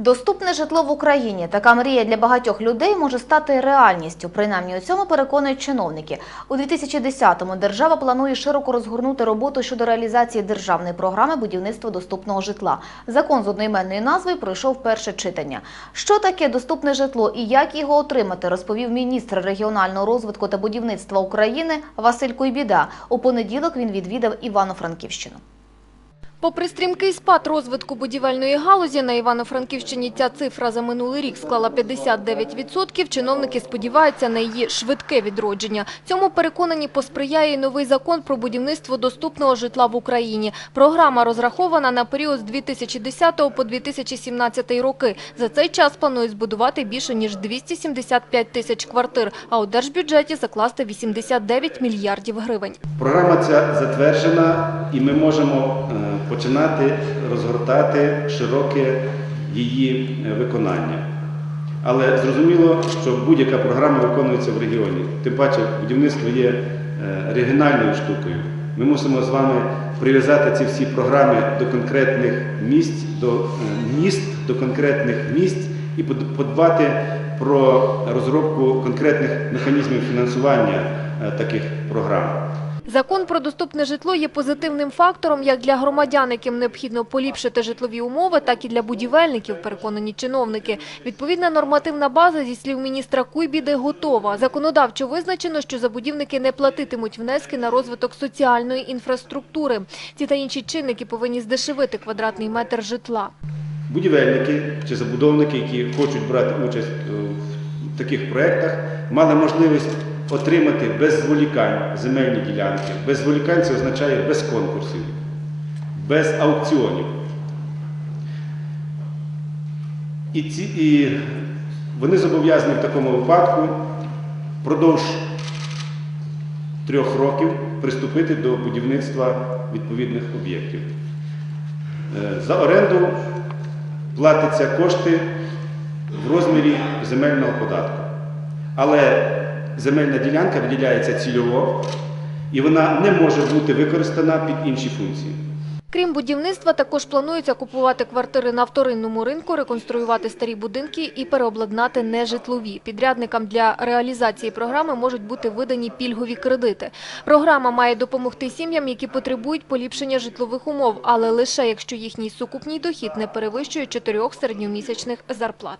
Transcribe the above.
Доступне житло в Україні. Така мрія для багатьох людей може стати реальністю. Принаймні у цьому переконують чиновники. У 2010-му держава планує широко розгорнути роботу щодо реалізації державної програми будівництва доступного житла. Закон з одноіменною назвою пройшов перше читання. Що таке доступне житло і як його отримати, розповів міністр регіонального розвитку та будівництва України Василь Куйбіда. У понеділок він відвідав Івано-Франківщину. Попри стрімкий спад розвитку будівельної галузі, на Івано-Франківщині ця цифра за минулий рік склала 59%, чиновники сподіваються на її швидке відродження. Цьому переконані посприяє новий закон про будівництво доступного житла в Україні. Програма розрахована на період з 2010 по 2017 роки. За цей час планують збудувати більше ніж 275 тисяч квартир, а у держбюджеті закласти 89 мільярдів гривень. Програма ця затверджена, і ми можемо е, починати розгортати широке її е, виконання. Але зрозуміло, що будь-яка програма виконується в регіоні. Тим паче, будівництво є е, регіональною штукою. Ми мусимо з вами прив'язати ці всі програми до конкретних місць, до е, міст, до конкретних місць і подбати про розробку конкретних механізмів фінансування таких програм. Закон про доступне житло є позитивним фактором як для громадян, яким необхідно поліпшити житлові умови, так і для будівельників, переконані чиновники. Відповідна нормативна база, зі слів міністра Куйбіди, готова. Законодавчо визначено, що забудівники не платитимуть внески на розвиток соціальної інфраструктури. Ці та інші чинники повинні здешевити квадратний метр житла. Будівельники чи забудовники, які хочуть брати участь е, в таких проєктах, мали можливість отримати без зволікань земельні ділянки. Без зволікань це означає без конкурсів, без аукціонів. І, ці, і вони зобов'язані в такому випадку впродовж трьох років приступити до будівництва відповідних об'єктів. Е, За оренду платяться кошти в розмірі земельного податку. Але земельна ділянка виділяється цільово і вона не може бути використана під інші функції. Крім будівництва, також планується купувати квартири на вторинному ринку, реконструювати старі будинки і переобладнати нежитлові. Підрядникам для реалізації програми можуть бути видані пільгові кредити. Програма має допомогти сім'ям, які потребують поліпшення житлових умов, але лише якщо їхній сукупній дохід не перевищує чотирьох середньомісячних зарплат.